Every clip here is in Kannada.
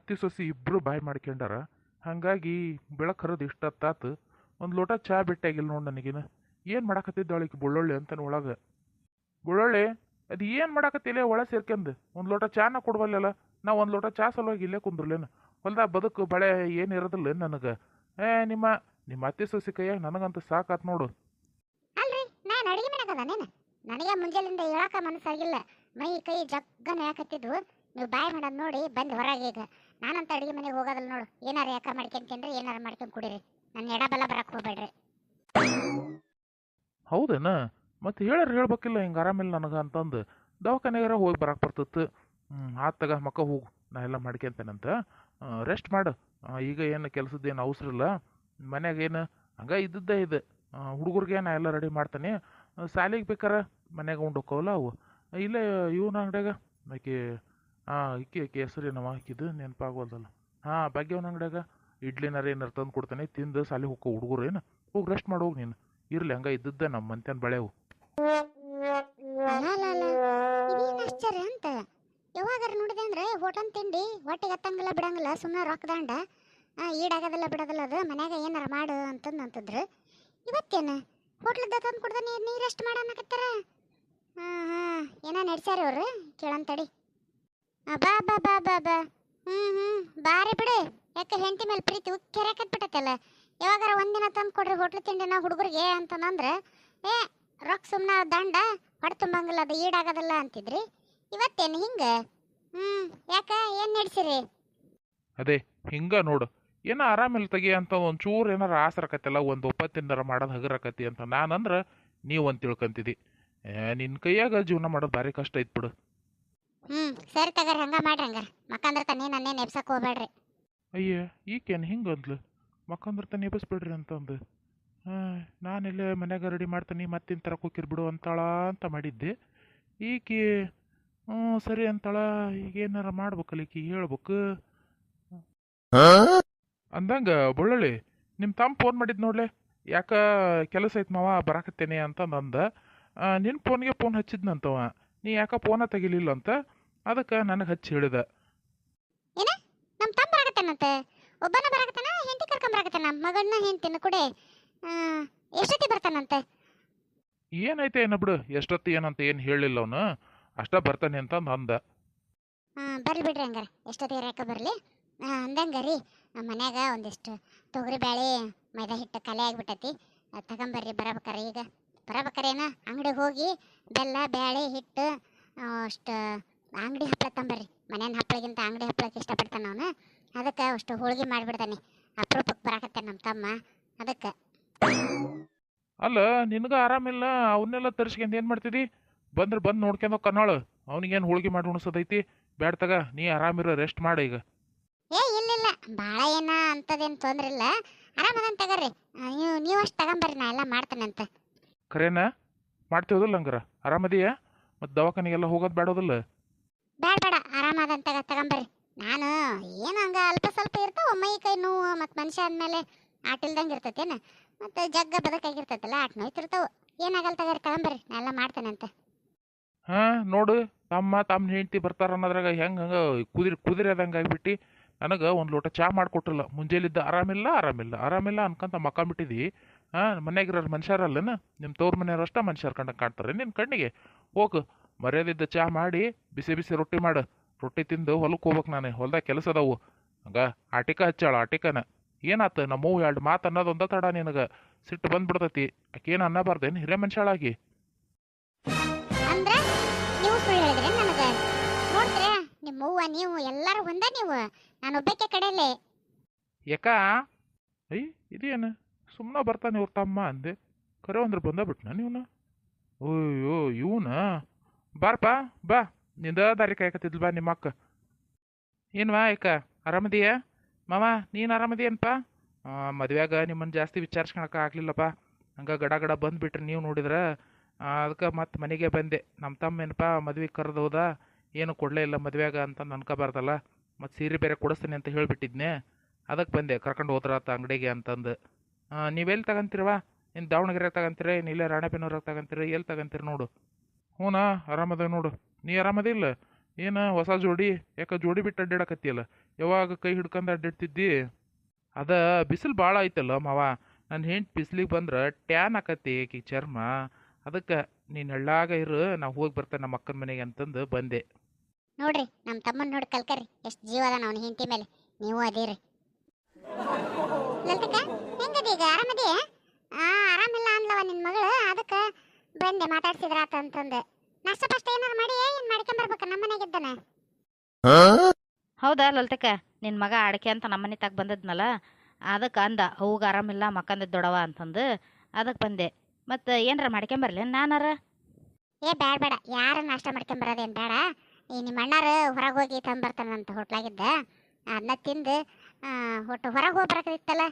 ಅತ್ತಿ ಸೊಸಿ ಇಬ್ಬರು ಬಾಯಿ ಮಾಡ್ಕೊಂಡಾರ. ಹಾಗಾಗಿ ಬೆಳಕು ಹರಿದು ಇಷ್ಟತ್ತಾತು ಒಂದು ಲೋಟ ಚಾ ಬಿಟ್ಟಾಗಿಲ್ಲ ನೋಡಿ ನನಗಿನ. ಏನು ಮಾಡಾಕತ್ತಿದ್ದ ಅವಳಿಗೆ ಬುಳ್ಳೊಳ್ಳೆ ಅಂತಾನೆ ಒಳಗೆ. ಬುಳ್ಳೊಳ್ಳೆ, ಅದು ಏನು ಮಾಡಾಕತ್ತಿಲ್ಲ ಒಳ ಸೇರ್ಕೊಂಡ್ ಒಂದು ಲೋಟ ಚಾನ ಕೊಡ್ಬಲ್ಲಲ್ಲ ನಾ ಒಂದು ಲೋಟ ಚಾ ಸಲುವಾಗಿ ಇಲ್ಲೇ ಕುಂದ್ರಲೇನು ಹೊಲ್ದಾಗ ಬದುಕು ಬಳೆ ಏನು ಇರೋದಿಲ್ಲ ನನಗೆ? ಏ, ನಿಮ್ಮ ನಿಮ್ಮ ಅತ್ತಿ ಸೊಸಿ ಕೈಯಾಗ ನನಗಂತೂ ಸಾಕಾತ್ ನೋಡು. ಅಲ್ರಿ, ನಾನು ಅಡಿಗೆ ನನಗೆ ಮುಂಜಾನಿಂದ ಹೇಳಕ ಮನಸ್ಸಾಗಿಲ್ಲ. ಮೈ ಕೈ ಜಗ್ಗನ ಯಾಕತ್ತಿದ್ವು ನೀವು ಬಾಯ್ ಮಾಡೋದು ನೋಡಿ ಬಂದು ಹೊರಗೆ ಈಗ. ನಾನಂತ ಅಡುಗೆ ಮನೆಗೆ ಹೋಗೋದಲ್ಲ ನೋಡು. ಏನಾರ ಯಾಕ ಮಾಡ್ಕೊಂತೀನ್ರಿ ಏನಾರ ಮಾಡ್ಕೊಂಡು ಕುಡೀರಿ. ನನ್ನ ಎಡಬಲ ಬರಕ್ಕೆ ಹೋಗ್ಬೇಡ್ರಿ. ಹೌದೇನ? ಮತ್ತೆ ಹೇಳರ್ ಹೇಳ್ಬೇಕಿಲ್ಲ, ಹಿಂಗೆ ಆರಾಮಿಲ್ಲ ನನಗೆ ಅಂತಂದು. ದವಾಖಾನೆಗಾರ ಹೋಗಿ ಬರಕ್ಕೆ ಬರ್ತಿತ್ತು ಆತ್ ತಗ ಮಕ್ಕ ಹೋಗು. ನಾ ಎಲ್ಲ ಮಾಡ್ಕೊಂತೇನಂತ. ರೆಸ್ಟ್ ಮಾಡು. ಈಗ ಏನು ಕೆಲಸದ ಏನು ಅವಸರ ಇಲ್ಲ. ಮನ್ಯಾಗ ಏನು? ಹಂಗ ಇದ್ದದ್ದೇ ಇದೆ. ಹುಡುಗರಿಗೆ ನಾ ಎಲ್ಲ ರೆಡಿ ಮಾಡ್ತೇನೆ. ಸಾಲಿಗೆ ಬೇಕಾರೆ ಮನ್ಯಾಗ ಉಂಡೋಕವಲ್ಲ ಅವು. ಇಲ್ಲೇ ಇವನ ಅಂಗಡ್ಯಾಗ. ಆಕಿ ಹಾಂ ಇಕ್ಕಿ ಇಕ್ಕಿ ಹೆಸರು ಏನವ ಆಕಿದು ನೆನಪಾಗೋಲ್ದಲ್ಲ ಹಾಂ ಭಾಗ್ಯವನ ಅಂಗಡ್ಯಾಗ ಇಡ್ಲಿನಾರ ಏನಾರು ತಂದು ಕೊಡ್ತಾನೆ, ತಿಂದು ಸಾಲಿ ಹೋಗೋ ಹುಡುಗರು ಏನು? ಹೋಗಿ ರೆಸ್ಟ್ ಮಾಡಿ ಹೋಗಿ ನೀನು. ಇರ್ಲಿ, ಹಂಗ ಇದ್ದದ್ದ ನಮ್ಮ ಮಂತ್ಯನ ಬಳೆವು ಆಶ್ಚರ್ಯ ಅಂತ? ಯಾವಾಗಾರ ನೋಡಿದೆ ಅಂದ್ರೆ ಹೋಟಲ್ ತಿಂಡಿ, ಹೊಟ್ಟೆಗೆ ಹತ್ತಂಗಿಲ್ಲ, ಬಿಡಂಗಿಲ್ಲ ಸುಮ್ಮನೆ ರೊಕ್ಕದಂಡ ಈಡಾಗೋದಿಲ್ಲ, ಬಿಡೋದಿಲ್ಲ, ಅದು ಮನ್ಯಾಗ ಏನಾರ ಮಾಡು ಅಂತಂದು ಅಂತಂದ್ರು. ಇವತ್ತೇನು? ಹೋಟ್ಲದ ತಂದು ಕೊಡ್ದ ನೀರು ನೀರು ರೆಸ್ಟ್ ಮಾಡನ್ನಕತ್ತಾರ ಹಾಂ ಹಾಂ. ಏನೋ ನಡೆಸ್ಯಾರ ಅವರು ಕೇಳಂತಡಿ ಆ, ಬಾ ಬಾ ಬಾ ಬಾ ಹ್ಞೂ ಹ್ಞೂ ಬಾರಿ ಬಿಡು. ಯಾಕೆ ಹೆಂಡತಿ ಮೇಲೆ ಪ್ರೀತಿ ಉಕ್ಕೆರೆಕತ್ ಬಿಟ್ಟತ್ತಲ್ಲ ಯಾವಾಗಾರ ಒಂದಿನ ತಂದು ಕೊಡ್ರಿ ಹೋಟ್ಲು ತಿಂಡಿನ ಹುಡುಗರಿಗೆ ಅಂತಂದ್ರೆ ಏ ರೊಕ್ಕ ಸುಮ್ಮನೆ ದಂಡ ಹೊಡೆ ತುಂಬಂಗಿಲ್ಲ ಅದು ಈಡಾಗೋದಿಲ್ಲ ಅಂತಿದ್ರಿ. ಇವತ್ತೇನು ಹಿಂಗೆ? ಹ್ಞೂ ಯಾಕ? ಏನು ನಡೆಸಿರಿ? ಅದೇ ಹಿಂಗ ನೋಡು. ಏನೋ ಆರಾಮಿಲ್ಲ ತೆಗಿ ಅಂತ ಒಂಚೂರು ಏನಾರ ಆಸರಕತ್ತಲ್ಲ ಒಂದು ಒಪ್ಪತ್ತಿನಾರ ಮಾಡೋದು ಹಗರಕತಿ ಅಂತ. ನಾನಂದ್ರೆ ನೀವು ಅಂತ ತಿಳ್ಕೊಂತಿದ್ದಿ ನಿನ್ನ ಕೈಯಾಗ ಜೀವನ ಮಾಡೋದು ಭಾರಿ ಕಷ್ಟ ಐತ್ ಬಿಡು. ಹ್ಞೂ ಸರಿ ತಗರ್ ಹಂಗ ಮಾಡ್ರಿ ಹಂಗಾರ. ಮಕ್ಕಂದ್ರೆ ತನ್ನೇ ನನ್ನೇ ನೆಪ್ಸಕ್ ಹೋಗ್ಬೇಡ್ರಿ ಅಯ್ಯ, ಈಕೇನು ಹಿಂಗೆ ಅಂದ್ಲು? ಮಕ್ಕಂದ್ರ ತಾನೆ ಎಬ್ಬಿಸ್ಬಿಡ್ರಿ ಅಂತಂದು. ಹಾಂ ನಾನಿಲ್ಲೇ ಮನ್ಯಾಗ ರೆಡಿ ಮಾಡ್ತೀನಿ, ಮತ್ತಿನ ತರಕ್ಕೆ ಹೋಗಿರ್ ಬಿಡು ಅಂತಾಳ ಅಂತ ಮಾಡಿದ್ದೆ. ಈಕಿ, ಹ್ಞೂ, ಸರಿ ಅಂತಾಳ ಈಗ ಏನಾರ ಮಾಡ್ಬೇಕಲ್ಲ ಈಕಿ, ಹೇಳ್ಬೇಕು. ಅಂದಂಗ, ಬೊಳ್ಳಳ್ಳಿ ನಿಮ್ಮ ತಮ್ಮ ಫೋನ್ ಮಾಡಿದ್ ನೋಡ್ಲೆ, ಯಾಕ ಕೆಲಸ ಐತ್ ಮಾವ, ಬರಾಕತ್ತೇನೆ ಅಂತಂದು ಅಂದ. ನಿನ್ನ ಫೋನ್ಗೆ ಫೋನ್ ಹಚ್ಚಿದ್ನಂತವ, ನೀ ಯಾಕ ಫೋನ ತೆಗಿಲಿಲ್ಲ ಅಂತ ಅದಕ್ಕೆ ನನಗೆ ಹಚ್ಚಿ ಹೇಳಿದ. ನಮ್ಮ ತಮ್ಮ ಬರಾಕತ್ತಾನಂತೆ. ಒಬ್ಬನ ಬರಾಕತ್ತಾನ ಹೆಂಡತಿ ಕರ್ಕೊಂಬರಾಕತ್ತಾನ ಮಗನ್ನ ಹೆಂಡ್ತಿನ ಕೊಡೆ. ಎಷ್ಟೊತ್ತಿ ಬರ್ತಾನಂತೆ? ಏನೈತೆ ಏನ ಬಿಡು ಎಷ್ಟೊತ್ತು ಏನಂತ ಏನು ಹೇಳಿಲ್ಲ ಅವನು. ಅಷ್ಟ ಬರ್ತಾನೆ ಅಂತ ಅಂದ ಬರ್ಲಿ ಬಿಡ್ರಿ ಹಂಗಾರ. ಎಷ್ಟೊತ್ತಿಗೆ ರೇಖ ಬರಲಿ. ಅಂದಂಗ ರೀ. ನಮ್ಮ ಮನ್ಯಾಗ ಒಂದಿಷ್ಟು ತೊಗರಿ ಬೇಳೆ ಮೈದಾ ಹಿಟ್ಟು ಕಲೆ ಆಗಿಬಿಟ್ಟೈತಿ. ಅದು ತಗೊಂಬರ್ರಿ ಬರಬೇಕಾರ ಈಗ. ಬರಬೇಕಾರೇನ ಅಂಗಡಿಗೆ ಹೋಗಿ ಬೆಲ್ಲ ಬೇಳೆ ಹಿಟ್ಟು ಅಷ್ಟು ಅಂಗಡಿ ಹಪ್ಪಳ ತಂಬರ್ರಿ. ಮನೇನ ಹಪ್ಪಳಗಿಂತ ಅಂಗಡಿ ಹಪ್ಪಳಕ್ಕೆ ಇಷ್ಟಪಡ್ತಾನೆ ಅವನು. ಅದಕ್ಕೆ ಅಷ್ಟು ಹೋಳಿಗೆ ಮಾಡಿಬಿಡ್ತಾನೆ. ಅಪರೂಪಕ್ಕೆ ಬರಾಕತ್ತೆ ನಮ್ಮ ತಮ್ಮ. ಅದಕ್ಕೆ. ಅಲ್ಲ ನಿನಗ ಆರಾಮಿಲ್ಲ ಅವನ್ನೆಲ್ಲ ತರಿಸ್ಕೊಂಡು ಏನು ಮಾಡ್ತಿದಿ? ಬಂದ್ರೆ ಬಂದು ನೋಡ್ಕೊಂಡು ಕನ್ನೋಳು ಅವನಿಗೇನು ಹೋಳಿಗೆ ಮಾಡಿ ಉಣಿಸೋದೈತಿ? ಬ್ಯಾಡ ತಗ ನೀ ಆರಾಮಿರೋ ರೆಸ್ಟ್ ಮಾಡ ಈಗ. ಏ ಇಲ್ಲ ಭಾಳ ಏನ ಅಂಥದ್ದೇನು ತೊಂದ್ರೆ ಇಲ್ಲ. ಆರಾಮದನ್ ತಗರ್ರಿ. ನೀವು ನೀವು ಅಷ್ಟು ತಗೊಂಬರ್ರಿ ನಾ ಎಲ್ಲ ಮಾಡ್ತೇನಂತ ಖರೇನ? ಮಾಡ್ತೀವದಿಲ್ಲ ಹಂಗಾರ? ಆರಾಮದಿಯ? ಮತ್ತು ದವಾಖಾನೆಗೆಲ್ಲ ಹೋಗೋದು ಬೇಡೋದಿಲ್ಲ ಬೇಡ ಬೇಡ. ಆರಾಮದಂತ ತಗೊಂಬರ್ರಿ. ನಾನು ಏನು ಹಂಗೆ ಅಲ್ಪ ಸ್ವಲ್ಪ ಇರ್ತಾವ. ಮೈ ಕೈ ನೋವು, ಮತ್ತು ಮನುಷ್ಯ ಅಂದಮೇಲೆ ಆಟಿಲ್ದಂಗೆ ಇರ್ತೈತೇನು ಮತ್ತು ಜಗ್ಗ ಬದಕಾಗಿರ್ತೈತಲ್ಲ, ಆಟ ನೋಯ್ತಿರ್ತಾವ ಏನಾಗಲ್ಲ ತಗರಿ, ತಗೊಂಬರ್ರಿ. ನಾ ಎಲ್ಲ ಮಾಡ್ತೇನಂತ. ಹಾಂ, ನೋಡು. ತಮ್ಮ ತಮ್ಮ ಹೆಂಡತಿ ಬರ್ತಾರ ಅನ್ನೋದ್ರಾಗ ಹೆಂಗೆ ಹಂಗೆ ಕುದುರೆ ಕುದುರೆ ಆದಂಗೆ ಆಗಿಬಿಟ್ಟು ನನಗೆ ಒಂದು ಲೋಟ ಚಾ ಮಾಡಿಕೊಟ್ರಲ್ಲ. ಮುಂಜಾಲಿದ್ದ ಆರಾಮಿಲ್ಲ ಆರಾಮಿಲ್ಲ. ಆರಾಮಿಲ್ಲ ಅನ್ಕೊಂತ ಮಕ್ಕೊಂಬಿಟ್ಟಿದಿ ಹಾಂ ಮನೆಯಾಗಿರೋರು ಮನುಷ್ಯರಲ್ಲನ? ನಿಮ್ಮ ತವ್ರ ಮನೆಯವ್ರು ಅಷ್ಟೇ ಮನುಷ್ಯರು ಕಂಡಂಗೆ ಕಾಣ್ತಾರೆ ನಿನ್ನ ಕಣ್ಣಿಗೆ? ಹೋಗು. ಮರ್ಯಾದಿದ್ದ ಚಹಾ ಮಾಡಿ ಬಿಸಿ ಬಿಸಿ ರೊಟ್ಟಿ ಮಾಡು. ರೊಟ್ಟಿ ತಿಂದು ಹೊಲಕ್ಕೆ ಹೋಗ್ಬೇಕು ನಾನು. ಹೊಲ್ದಾಗ ಕೆಲಸ ಅದಾವು. ಹಂಗ ಆಟಿಕ ಹಚ್ಚಾಳ ಆಟಿಕನ. ಏನಾತ ನಮ್ಮವು ಎರಡು ಮಾತು ಅನ್ನೋದು ಒಂದ ತಡ ನಿನಗೆ. ಸಿಟ್ಟು ಬಂದ್ಬಿಡ್ತೈತಿ. ಆಕೇನು ಅನ್ನಬಾರ್ದೇನು? ಹಿರೇ ಮನುಷ್ಯಳಾಗಿ. ಅಂದ್ರ ನೀವು ಸುಳ್ಳು ನನಗೆ. ನೋಡ್ತೀರ ನಿಮ್ಮ ಅವ್ವ ನೀವು ಎಲ್ಲರೂ ಒಂದ ನೀವು. ನಾನು ಒಬ್ಬಕ್ಕೆ ಕಡೆಯಲ್ಲೇ ಯಾಕ ಅಯ್ಯ ಇದೇನು? ಸುಮ್ಮನೆ ಬರ್ತಾನೆ ಇವ್ರ ತಮ್ಮ ಅಂದೆ. ಕರೆ ಅಂದ್ರೆ ಬಂದ ಬಿಟ್ನ ನೀವನ? ಓಯ್ಯೋ ಇವನ? ಬಾರಪ್ಪ ಬಾ. ನಿಂದ ದಾರಿ ಕಾಯಕತ್ತಿದ್ಲು ಬಾ ನಿಮ್ಮ ಅಕ್ಕ. ಏನ್ವಾ ಯಾಕ ಆರಾಮದಿಯ? ಮಾವ ನೀನು ಆರಾಮದಿಯೇನಪ್ಪ ಮದುವೆಯಾಗ ನಿಮ್ಮನ್ನು ಜಾಸ್ತಿ ವಿಚಾರಿಸ್ಕೊಳಕ ಆಗಲಿಲ್ಲಪ್ಪ ಹಂಗೆ ಗಡ ಗಡ ಬಂದುಬಿಟ್ರಿ ನೀವು ನೋಡಿದ್ರೆ ಅದಕ್ಕೆ ಮತ್ತೆ ಮನೆಗೆ ಬಂದೆ. ನಮ್ಮ ತಮ್ಮ ಏನಪ್ಪ ಮದ್ವೆಗೆ ಕರೆದು ಹೋದ. ಏನು ಕೊಡಲೇ ಇಲ್ಲ ಮದುವೆಯಾಗ ಅಂತ ಅನ್ಕೋಬಾರ್ದಲ್ಲ. ಮತ್ತು ಸೀರೆ ಬೇರೆ ಕೊಡಿಸ್ತೀನಿ ಅಂತ ಹೇಳಿಬಿಟ್ಟಿದ್ನೆ. ಅದಕ್ಕೆ ಬಂದೆ, ಕರ್ಕೊಂಡು ಹೋದ್ರಾತ ಅಂಗಡಿಗೆ ಅಂತಂದು. ನೀವೆಲ್ಲಿ ತಗೊಂತೀರವ ಇನ್ನು ದಾವಣಗೆರೆ ತಗೊಂತೀರ ಇನ್ನು ಇಲ್ಲೇ ರಾಣೆಬೆನ್ನೂರಾಗ ತಗೊಂತೀರ ಎಲ್ಲಿ ತಗೊಂತೀರ ನೋಡು. ಹ್ಞೂನಾ ಆರಾಮದ ನೋಡು. ನೀ ಆರಾಮದಿಲ್ಲ ಏನು ಹೊಸ ಜೋಡಿ, ಯಾಕೆ ಜೋಡಿ ಬಿಟ್ಟು ಅಡ್ಡಾಡಕತ್ತಿಯಲ್ಲ ಯಾವಾಗ ಕೈ ಹಿಡ್ಕೊಂಡು ಅಡ್ಡಾಡ್ತಿದ್ದಿ ಅದ ಬಿಸಿಲು ಭಾಳ ಐತಲ್ಲ ಮಾವ. ನನ್ನ ಹೆಂಡ್ತಿ ಬಿಸಿಲಿಗೆ ಬಂದ್ರೆ ಟ್ಯಾನ್ ಆಕತಿ ಆಕಿ ಚರ್ಮ. ಅದಕ್ಕೆ ನೀನು ಹಳ್ಳಾಗ ಇರು ನಾವು ಹೋಗಿ ಬರ್ತೇನೆ ನಮ್ಮ ಅಕ್ಕನ ಮನೆಗೆ ಅಂತಂದು ಬಂದೆ. ನೋಡ್ರಿ ನಮ್ಮ ತಮ್ಮನ ನೋಡಿ ಕಲ್ಕರಿ. ಎಷ್ಟು ಜೀವ ಅದ ನಾವು ಹೆಂಡತಿ ಮೇಲೆ. ನೀವು ಅದೀರಿ. ಲಲಿತಕ್ಕ, ಹೆಂಗದಿ ಈಗ? ಆರಾಮದಿ ಆ, ಆರಾಮಿಲ್ಲ ಅಂದ್ಲವ ನಿನ್ನ ಮಗಳು. ಅದಕ್ಕೆ ಬಂದೆ ಮಾತಾಡ್ಸಿದ್ರಾತ ಅಂತಂದೆ. ನಾಷ್ಟ ಫಸ್ಟ್ ಏನಾರು ಮಾಡಿ ಏನ್ ಮಾಡ್ಕೊಂಬರ್ಬೇಕು? ನಮ್ಮ ಮನೆಗಿದ್ದಾನೆ ಹೌದಾ ಲಲಿತಕ್ಕ? ನಿನ್ನ ಮಗ ಅಡಕೆ ಅಂತ ನಮ್ಮನೆ ತಗ ಬಂದದ್ನಲ್ಲ ಅದಕ್ಕೆ ಅಂದ ಅವ್ಗೆ ಆರಾಮಿಲ್ಲ ಮಕ್ಕಂದ ದೊಡವ ಅಂತಂದು. ಅದಕ್ಕೆ ಬಂದೆ. ಮತ್ತು ಏನಾರ ಮಾಡ್ಕೊಂಬರ್ಲಿ? ನಾನಾರ? ಏ ಬೇಡ ಬೇಡ ಯಾರು ನಾಷ್ಟ ಮಾಡ್ಕೊಂಬರೋದೇನು ಬೇಡ ಈ ನಿಮ್ಮ ಅಣ್ಣಾರು ಹೊರಗೆ ಹೋಗಿ ತಂಬರ್ತಾನಂತ ಹೋಟ್ಲಾಗಿದ್ದ. ಅದನ್ನ ತಿಂದು ಹೊಟ್ಟು ಹೊರಗೆ ಹೋಗಿ ಬರಕಿತ್ತಲ್ಲ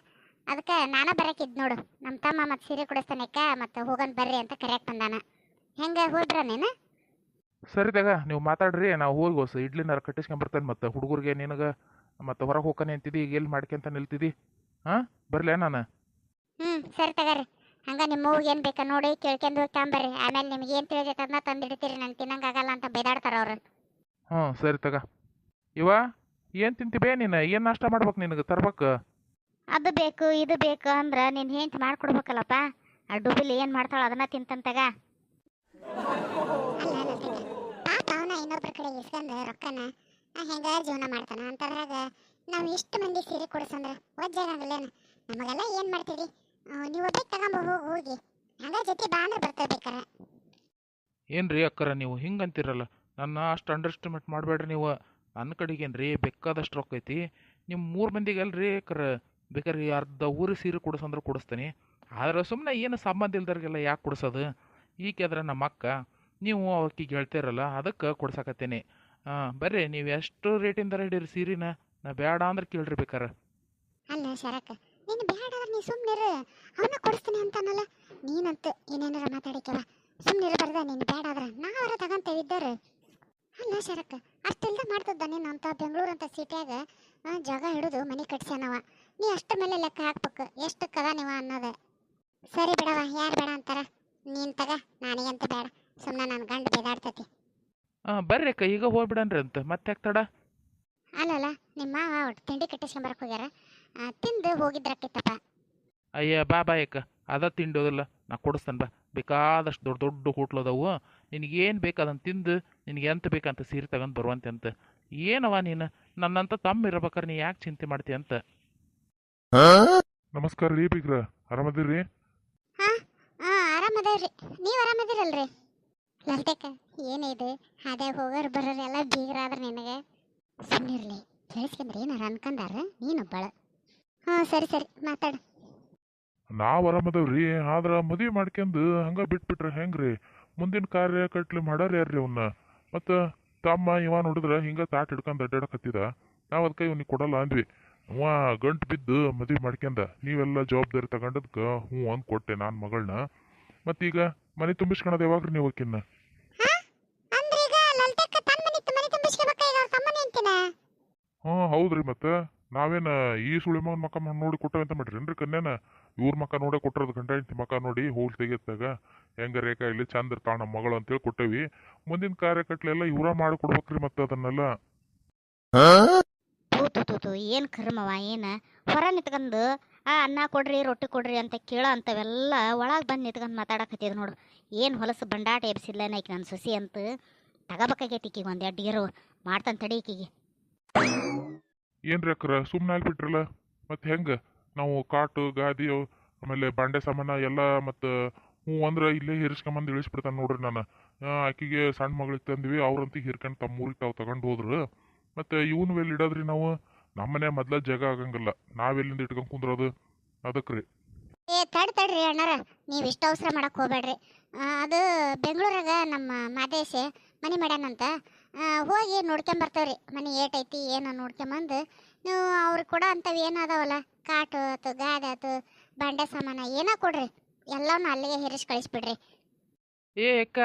ಅದಕ್ಕೆ ನಾನ ಬರಕಿದ್ ನೋಡು. ನಮ್ಮ ತಮ್ಮ ಮತ್ತು ಸೀರೆ ಕೊಡಿಸ್ತಾನಕ್ಕ ಮತ್ತು ಹೋಗನ್ ಬರ್ರಿ ಅಂತ ಕರೆಯಕ್ ಬಂದಾನ. ಹೆಂಗೆ ಹೋದ್ರ ನೀನು? ಸರಿ ತಗ ನೀವು ಮಾತಾಡ್ರಿ ನಾವು ಹೋಗಿ ಹೊಸ ಇಡ್ಲಿನಾರ ಬರ್ತೀನಿ ಮತ್ತು ಹುಡುಗರಿಗೆ ನಿನಗೆ ಮತ್ತು ಹೊರಗೆ ಹೋಗ್ತಾನೆ ಅಂತಿದ್ದಿ ಈಗ ಎಲ್ಲಿ ಮಾಡ್ಕೊಂತ ನಿಲ್ತಿದ್ದಿ ಹಾಂ ಬರಲೇ ನಾನು? ಹ್ಞೂ ಸರಿ ತಗರಿ ಹಂಗೆ ನಿಮ್ಮ ಹೋಗಿ ಏನು ಬೇಕಾ ನೋಡಿ ಕೇಳ್ಕೊಂಡು ಹೋಗಿ ತಗೊಂಬರ್ರಿ. ಆಮೇಲೆ ನಿಮ್ಗೆ ಏನು ತಿಳಿದೈತೆ ಅದನ್ನ ತಂದಿಡ್ತೀರಿ ನಂಗೆ ತಿನ್ನಂಗಾಗಲ್ಲ ಅಂತ ಬೈದಾಡ್ತಾರ ಅವರು. ಹ್ಞೂ ಸರಿ ತಗ. ಇವ ಏನು ತಿಂತಿ ಬೇ ನೀನು? ಏನು ನಾಷ್ಟ ಮಾಡ್ಬೇಕು ನಿನಗೆ ತರ್ಬೇಕು? ಅದು ಬೇಕು ಇದು ಬೇಕು ಅಂದ್ರೆ ನೀನು ಹೆಂಡ್ತಿ ಮಾಡ್ಕೊಡ್ಬೇಕಲ್ಲಪ್ಪ. ಆ ಡುಬಿಲಿ ಏನು ಮಾಡ್ತಾಳೆ ಅದನ್ನ ತಿಂತಂತಾಗ ಅಲ್ಲ ಅಲ್ಲ ಪಾಪ ಅವನ ಇನ್ನೊಬ್ಬರ ಕಡೆ ಇಸ್ಕೊಂಡ್ ರೊಕ್ಕನ ಹೆಂಗ ಜೀವನ ಮಾಡ್ತಾನ ಅಂತದ್ರಾಗ ನಾವು ಇಷ್ಟು ಮಂದಿ ಸೀರೆ ಕೊಡಿಸಂದ್ರೆ? ಒಜ್ಜಾಗಲ್ಲೇನ ನಮಗೆಲ್ಲ ಏನು ಮಾಡ್ತೀರಿ? ನೀವು ಒಬ್ಬ ತಗೊಂಬ ಹೋಗಿ ಹೋಗಿ ಹಂಗ. ಜೊತೆ ಬಾ ಅಂದ್ರೆ ಬರ್ತೇವೆ ಬೇಕಾರ. ಏನು ರೀ ಅಕ್ಕರ ನೀವು ಹಿಂಗೆ ಅಂತೀರಲ್ಲ ನನ್ನ ಅಷ್ಟು ಅಂಡರ್ಸ್ಟಿಮೇಟ್ ಮಾಡಬೇಡ್ರಿ ನೀವು. ನನ್ನ ಕಡೆಗೇನು ರೀ ಬೇಕಾದಷ್ಟು ರೊಕ್ಕ ಐತಿ ನಿಮ್ಮ ಮೂರು ಮಂದಿಗೆ ಅಲ್ರಿ ಅಕ್ಕರ. ಬೇಕಾದ್ರೆ ಅರ್ಧ ಊರು ಸೀರೆ ಕೊಡಿಸಂದ್ರೆ ಕೊಡಿಸ್ತೀನಿ. ಆದರೆ ಸುಮ್ಮನೆ ಏನು ಸಂಬಂಧ ಇಲ್ದವ್ರಿಗೆಲ್ಲ ಯಾಕೆ ಕೊಡಿಸೋದು? ಈಕೆ ಅದ್ರ ನಮ್ಮ ಅಕ್ಕ. ನೀವು ಆಕಿಗೆ ಹೇಳ್ತೀರಲ್ಲ ಅದಕ್ಕೆ ಕೊಡ್ಸಕತ್ತೀನಿ. ಬರ್ರಿ, ನೀವು ಎಷ್ಟು ರೇಟಿಂದ ಹಿಡೀರಿ ಸೀರೆನ. ನಾ ಬೇಡ ಅಂದ್ರೆ ಕೇಳ್ರಿ ಬೇಕಾರೆ. ಅಲ್ಲ ಸರಕ ನೀನು ಬೇಡ ಅಂದ್ರೆ ನೀ ಸುಮ್ಮನಿರು ಅವನ ಕೊಡಿಸ್ತೀನಿ ಅಂತಾನಲ್ಲ. ನೀನಂತ ಏನೇನಾರ ಮಾತಾಡಿಕವ? ಸುಮ್ಮನಿರು ಬರ್ದ ನೀನು. ಬೇಡ ಆದ್ರೆ ನಾವರ ತಗಂತೇವೆ ಇದ್ದಾರೆ. ಅಲ್ಲ ಸರಕ ಅಷ್ಟೆಲ್ಲ ಮಾಡ್ತಿದ್ದ ನೀನು ಅಂತ ಬೆಂಗಳೂರು ಅಂತ ಸಿಟಿಯಾಗ ಜಾಗ ಹಿಡಿದು ಮನೆ ಕಟ್ಸ್ಯಾನವ. ನೀ ಅಷ್ಟ ಮೇಲೆ ಲೆಕ್ಕ ಹಾಕ್ಬೇಕು. ಎಷ್ಟು ಕದ ನೀವ ಅನ್ನೋದು. ಸರಿ ಬಿಡವ ಯಾರು ಬೇಡ ಅಂತಾರ? ನೀನ್ ತಗ ನನಗಂತ ಬೇಡ. ಸುಮ್ಮನೆ ನನ್ನ ಗಂಡ ಬೇದಾಡ್ತತಿ. ಹಾಂ ಬರ್ರಿ ಅಕ್ಕ ಈಗ ಹೋಗ್ಬಿಡನ್ರಿ ಅಂತ. ಮತ್ತೆ ಯಾಕೆ ತಡ? ಅಲ್ಲಲ್ಲ ನಿಮ್ಮ ಮಾವ ಒಟ್ಟು ತಿಂಡಿ ಕಟ್ಟಿಸ್ಕೊಂಬರಕ್ಕೆ ಹೋಗ್ಯಾರ. ಆ, ತಿಂದು ಹೋಗಿದ್ರಕ್ಕಿತ್ತಪ್ಪ ಅಯ್ಯ ಬಾ ಬಾ ಅಕ್ಕ. ಅದ ತಿಂಡೋದಿಲ್ಲ. ನಾ ಕೊಡಿಸ್ತೇನೆ ಬಾ. ಬೇಕಾದಷ್ಟು ದೊಡ್ಡ ದೊಡ್ಡ ಹೋಟ್ಲು ಅದಾವು. ನಿನಗೇನು ಬೇಕು ಅದನ್ನು ತಿಂದು ನಿನಗೆ ಎಂತ ಬೇಕಂತ ಸೀರೆ ತಗೊಂಡು ಬರುವಂತೆ ಅಂತ ಏನವ ನೀನು? ನನ್ನಂತ ತಮ್ಮ ಇರ್ಬೇಕಾರೆ ನೀ ಯಾಕೆ ಚಿಂತೆ ಮಾಡ್ತೀಯ ಅಂತ. ನಮಸ್ಕಾರ ರೀ ಬಿಗ್ರ. ಆರಾಮದಿರಿ ಹಾ ಹಾ ಆರಾಮದೇವ್ರಿ. ನೀವು ಆರಾಮದಿರಲ್ರಿ? ಲಲಿತಕ್ಕ ಏನಿದೆ ಅದೇ ಹೋಗೋರು ಬರೋರು ಎಲ್ಲ ಬೀಗರಾದ್ರ ನಿನಗೆ. ಸುಮ್ಮನಿರ್ಲಿ ಕೇಳಿಸ್ಕೊಂಡ್ರೆ ಏನಾರ ಅನ್ಕಂದಾರ? ನೀನೊಬ್ಬಳ ಹಾ ಸರಿ ಸರಿ ಮಾತಾಡು. ನಾವ್ ಆರಾಮದವ್ರಿ ಆದ್ರ ಮದ್ವಿ ಮಾಡ್ಕೊಂಡು ಹಂಗ ಬಿಟ್ಬಿಟ್ರೆ ಹೆಂಗ್ರಿ? ಮುಂದಿನ ಕಾರ್ಯ ಕಟ್ಲಿ ಮಾಡಾರ ಯಾರ್ರಿ ಅವನ್ನ ಮತ್ತ ತಮ್ಮ ಇವ ನೋಡಿದ್ರ ಹಿಂಗ ತಾಟ್ ಹಿಡ್ಕೊಂಡ್ ಅಡ್ಡಾಡಕತ್ತಿದ ನಾವ್ ಅದಕ್ಕೆ ಇವ್ನಿಗೆ ಕೊಡಲ್ಲ ಅಂದ್ವಿ. ಅವ ಗಂಟು ಬಿದ್ದು ಮದ್ವಿ ಮಾಡ್ಕೊಂಡ ನೀವೆಲ್ಲ ಜವಾಬ್ದಾರಿ ತಗೊಂಡದ್ಕ ಹ್ಞೂ ಅಂದ್ ಕೊಟ್ಟೆ ನಾನ್ ಮಗಳನ್ನ ಮತ್ತೀಗ ಮನೆ ತುಂಬಿಸ್ಕೊಳೋದು ಯಾವಾಗ್ರಿ ನೀವು ಆಕಿನ್ನ ಹಾ? ಅಂದ್ರೆ ಈಗ ಲಲಿತಕ್ಕ ತನ್ನ ಮನೆ ಮನೆ ತುಂಬಿಸ್ಕೋಬೇಕ ಈಗ ಅವ್ರ ತಮ್ಮನ ಅಂತೀನ? ಹ್ಞೂ ಹೌದ್ರಿ ಮತ್ತೆ. ನಾವೇನ ಈ ಸುಳಿ ಮಗನ ಮಕ್ಕ ನೋಡಿ ಕೊಟ್ಟವಂತ ಮಾಡ್ರಿ ಕನ್ಯಾನ? ಇವ್ರ ಮಕ್ಕ ನೋಡೇ ಕೊಟ್ಟಿರೋದು ಗಂಡ ಹೆಂಡತಿ ಮಕ್ಕ ನೋಡಿ ಹೋಗಿ ತೆಗಿಯತ್ತಾಗ ಹೆಂಗ ರೇಖಾ ಇಲ್ಲಿ ಚಂದ ತಾನ ನಮ್ಮ ಮಗಳು ಅಂತೇಳಿ ಕೊಟ್ಟೇವಿ. ಮುಂದಿನ ಕಾರ್ಯಕಟ್ಲೆಲ್ಲ ಇವರ ಇವ್ರ ಮಾಡಿ ಕೊಡ್ಬೇಕ್ರಿ ಮತ್ತೆ ಅದನ್ನೆಲ್ಲ. ತೂ ತೂ ಏನು ಕರ್ಮವ, ಏನು? ಹೊರ ನಿಂತ್ಕೊಂಡು ಆ, ಅನ್ನ ಕೊಡ್ರಿ, ರೊಟ್ಟಿ ಕೊಡ್ರಿ ಅಂತ ಕೇಳೋ ಅಂಥವೆಲ್ಲ ಒಳಗೆ ಬಂದು ನಿಂತ್ಕೊಂಡು ಮಾತಾಡಕತ್ತಿದ್ರು ನೋಡು. ಏನು ಹೊಲಸು ಬಂಡಾಟ ಎಬ್ಸಿಲ್ಲ ನೈಕ್ ನನ್ನ ಸೊಸಿ ಅಂತ. ತಗೋಬೇಕಾಗೈತಿ ಈಕಿಗೆ ಒಂದು ಎರಡು ಇರು ಮಾಡ್ತಾನೆ ತಡಿ ಈಕಿಗೆ. ಏನ್ರಿ ಅಕ್ಕರ ಸುಮ್ಮನೆ ಆಗ್ಬಿಟ್ರಲ್ಲ? ಮತ್ತೆ ಹೆಂಗ? ನಾವು ಕಾಟು, ಗಾದಿ ಆಮೇಲೆ ಬಾಂಡೆ ಸಾಮಾನ ಎಲ್ಲ ಮತ್ತು ಹ್ಞೂ ಅಂದ್ರೆ ಇಲ್ಲೇ ಹಿರಿಸ್ಕೊಂಬಂದು ಇಳಿಸ್ಬಿಡ್ತಾನೆ ನೋಡ್ರಿ ನಾನು. ಆಕೆಗೆ ಸಣ್ಣ ಮಗಳಿಗೆ ತಂದ್ವಿ, ಅವ್ರಂತೂ ಹಿರ್ಕೊಂಡು ತಮ್ಮ ಊರಿಗೆ ತಾವು ತಗೊಂಡು ಹೋದ್ರು. ಮತ್ತೆ ಇವನ್ ಮೇಲೆ ಇಡೋದ್ರಿ ನಾವು? ನಮ್ಮನೆ ಮೊದ್ಲ ಜಾಗ ಆಗಂಗಿಲ್ಲ. ನಾವೆಲ್ಲಿಂದ ಇಟ್ಕೊಂಡ್ ಕುಂದ್ರೋದು? ಅದಕ್ಕೆ ರೀ ಏ ತಡ್ ತಡ್ರಿ ಅಣ್ಣಾರ. ನೀವು ಇಷ್ಟ ಅವಸರ ಮಾಡಕ್ ಹೋಗ್ಬೇಡ್ರಿ. ಅದು ಬೆಂಗಳೂರಾಗ ನಮ್ಮ ಮಾದೇಶ ಮನೆ ಮಾಡ್ಯಾನಂತ. ಹೋಗಿ ನೋಡ್ಕೊಂಬರ್ತೇವ್ರಿ ಮನೆ ಏಟೈತಿ ಏನೋ ನೋಡ್ಕೊಂಬಂದು ನೀವು ಅವ್ರಿಗೆ ಕೊಡೋ ಅಂಥವು ಏನು ಅದಾವಲ್ಲ? ಕಾಟು ಅಥವಾ ಗಾದೆ ಆತು ಬಂಡೆ ಸಾಮಾನ ಏನೋ ಕೊಡ್ರಿ? ಎಲ್ಲವನ್ನ ಅಲ್ಲಿಗೆ ಹೆರಿಸಿ ಕಳಿಸ್ಬಿಡ್ರಿ. ಏ ಅಕ್ಕ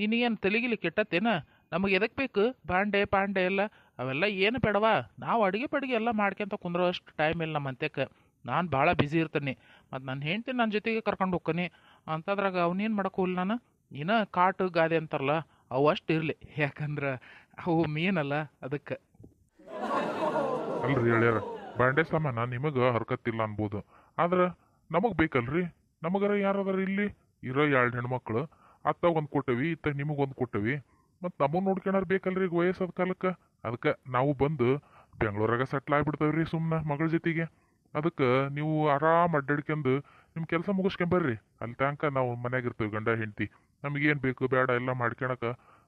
ನಿನಗೇನು ತಲೆಗಿಲಿ ಕೆಟ್ಟತ್ತೇನ? ನಮಗೆ ಎದಕ್ಕೆ ಬೇಕು? ಬಾಂಡೆ ಪಾಂಡೆ ಎಲ್ಲ ಅವೆಲ್ಲ ಏನು ಬೇಡವಾ? ನಾವು ಅಡುಗೆ ಪಡಿಗೆ ಎಲ್ಲ ಮಾಡ್ಕೊಂತ ಕುಂದ್ರೋ ಅಷ್ಟು ಟೈಮ್ ಇಲ್ಲ ನಮ್ಮ ಅಂತ್ಯಕ್ಕೆ. ನಾನು ಭಾಳ ಬ್ಯುಸಿ ಇರ್ತೀನಿ. ಮತ್ತು ನನ್ನ ಹೆಂಡ್ತಿ ನನ್ನ ಜೊತೆಗೆ ಕರ್ಕೊಂಡು ಹೋಗ್ತೀನಿ ಅಂಥದ್ರಾಗ ಅವನೇನು ಮಾಡಕ್ಕೆ ನಾನು? ಇನ್ನ ಕಾಟು ಗಾದೆ ಅಂತಾರಲ್ಲ, ಅವು ಅಷ್ಟು ಇರಲಿ. ಯಾಕಂದ್ರೆ ಅವು ಮೀನಲ್ಲ ಅದಕ್ಕೆ. ಅಲ್ರಿ ಹೇಳ್ಯಾರ, ಬಾಂಡೆ ಸಾಮಾನ ನಿಮಗೆ ಹರ್ಕತ್ತಿಲ್ಲ ಅನ್ಬೋದು. ಆದ್ರೆ ನಮಗೆ ಬೇಕಲ್ರಿ? ನಮಗರ ಯಾರದಾರ ಇಲ್ಲಿ? ಇರೋ ಎರಡು ಹೆಣ್ಮಕ್ಳು. ಅತ್ತ ಒಂದು ಕೊಟ್ಟವಿ, ಇತ್ತ ನಿಮಗೊಂದು ಕೊಟ್ಟವಿ. ಮತ್ತು ನಮಗೆ ನೋಡ್ಕೊಳಾರ ಬೇಕಲ್ರಿ ವಯಸ್ಸಾದ ಕಾಲಕ್ಕೆ? ಅದಕ್ಕೆ ನಾವು ಬಂದು ಬೆಂಗಳೂರಾಗ ಸೆಟ್ಲ್ ಆಗ್ಬಿಡ್ತೇವ್ರಿ ಸುಮ್ಮನೆ ಮಗಳ ಜೊತೆಗೆ. ಅದಕ್ಕೆ ನೀವು ಆರಾಮ್ ಅಡ್ಡಾಡ್ಕೊಂಡು ನಿಮ್ಮ ಕೆಲಸ ಮುಗಿಸ್ಕೊಂಬರ್ರಿ ಅಲ್ಲಿ ತನಕ ನಾವು ಮನ್ಯಾಗ ಇರ್ತೀವಿ ಗಂಡ ಹೆಂಡತಿ. ನಮಗೇನು ಬೇಕು ಬೇಡ ಎಲ್ಲ ಮಾಡ್ಕೊಳಕ.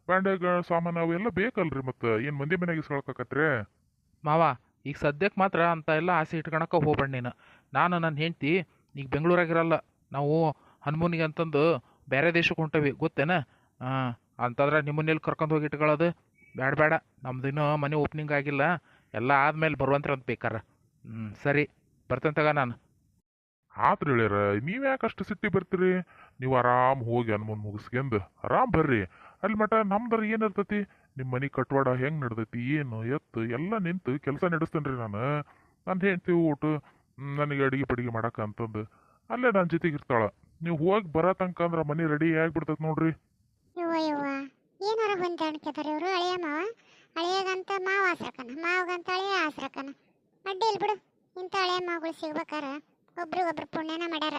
ಬ್ಯಾಂಡ್ಯಾಗ ಸಾಮಾನು ಅವೆಲ್ಲ ಬೇಕಲ್ರಿ ಮತ್ತು ಏನು ಮಂದಿ ಮನೆಗೆ ಇಸ್ಕೊಳಕತ್ರಿ ಮಾವ, ಈಗ ಸದ್ಯಕ್ಕೆ ಮಾತ್ರ ಅಂತ ಎಲ್ಲ ಆಸೆ ಇಟ್ಕೊಳಕ ಹೋಗ್ಬೇಡ ನೀನು. ನಾನು ನನ್ನ ಹೆಂಡತಿ, ಈಗ ಬೆಂಗಳೂರಾಗಿರಲ್ಲ. ನಾವು ಹನುಮೂನಿಗೆ ಅಂತಂದು ಬೇರೆ ದೇಶಕ್ಕೆ ಹೊಂಟವಿ, ಗೊತ್ತೇನ? ಅಂತಂದ್ರೆ ನಿಮ್ಮನ್ನೆಲ್ಲಿ ಕರ್ಕೊಂಡು ಹೋಗಿ ಇಟ್ಕೊಳ್ಳೋದು ಬೇಡ ಬೇಡ ನಮ್ದಿನ್ನೂ ಮನೆ ಓಪನಿಂಗ್ ಆಗಿಲ್ಲ. ಎಲ್ಲ ಆದ್ಮೇಲೆ ಬರುವಂತ್ರ ಅಂತ ಬೇಕಾರ. ಹ್ಞೂ ಸರಿ. ಬರ್ತೇನೆ ತಗ ನಾನು. ಆತ್ರಿ ಹೇಳ್ಯಾರ ನೀವು ಯಾಕೆ ಅಷ್ಟು ಸಿಟ್ಟಿ ಬರ್ತೀರಿ? ನೀವು ಆರಾಮ್ ಹೋಗಿ ಅನ್ಮನ್ ಮುಗಿಸ್ಕೊಂಡು ಆರಾಮ್ ಬರ್ರಿ. ಅಲ್ಲಿ ಮಟ ನಮ್ದರ ಏನಿರ್ತೈತಿ ನಿಮ್ಮ ಮನೆ ಕಟ್ವಾಡ ಹೆಂಗ್ ನಡ್ದೈತಿ? ಏನು? ಎತ್ತು? ಎಲ್ಲ ನಿಂತು ಕೆಲಸ ನಡೆಸ್ತೇನ್ರಿ ನಾನು. ನಾನು ಹೇಳ್ತೀವಿ ಊಟ ನನಗೆ ಅಡಿಗೆ ಪಡಿಗೆ ಮಾಡಕ ಅಂತಂದು. ಅಲ್ಲೇ ನನ್ನ ಜೊತೆಗೆ ಇರ್ತಾಳ. ನೀವು ಹೋಗಿ ಬರೋ ತಂಕ ಅಂದ್ರೆ ಮನೆ ರೆಡಿ ಆಗ್ಬಿಡ್ತೈತಿ ನೋಡ್ರಿ. ಯವ್ವ ಹೊಂದಾಣಿಕೆ ಏನಾರ ಹೊಂದಾಣಿಕೆದಾರ ಇವರು? ಹಳೆಯ ಮಾವ? ಅಳಿಯಾಗಂತ ಮಾವ ಆಸ್ರಕನ? ಮಾವಗಂತ ಹಳೆಯ ಆಸ್ರಕನ? ಅಡ್ಡಿ ಇಲ್ಲ ಬಿಡು. ಇಂಥ ಹಳೆಯ ಮಾವುಗಳು ಸಿಗ್ಬೇಕಾರ. ಒಬ್ರಿಗೊಬ್ರು ಪುಣ್ಯನ ಮಾಡ್ಯಾರ.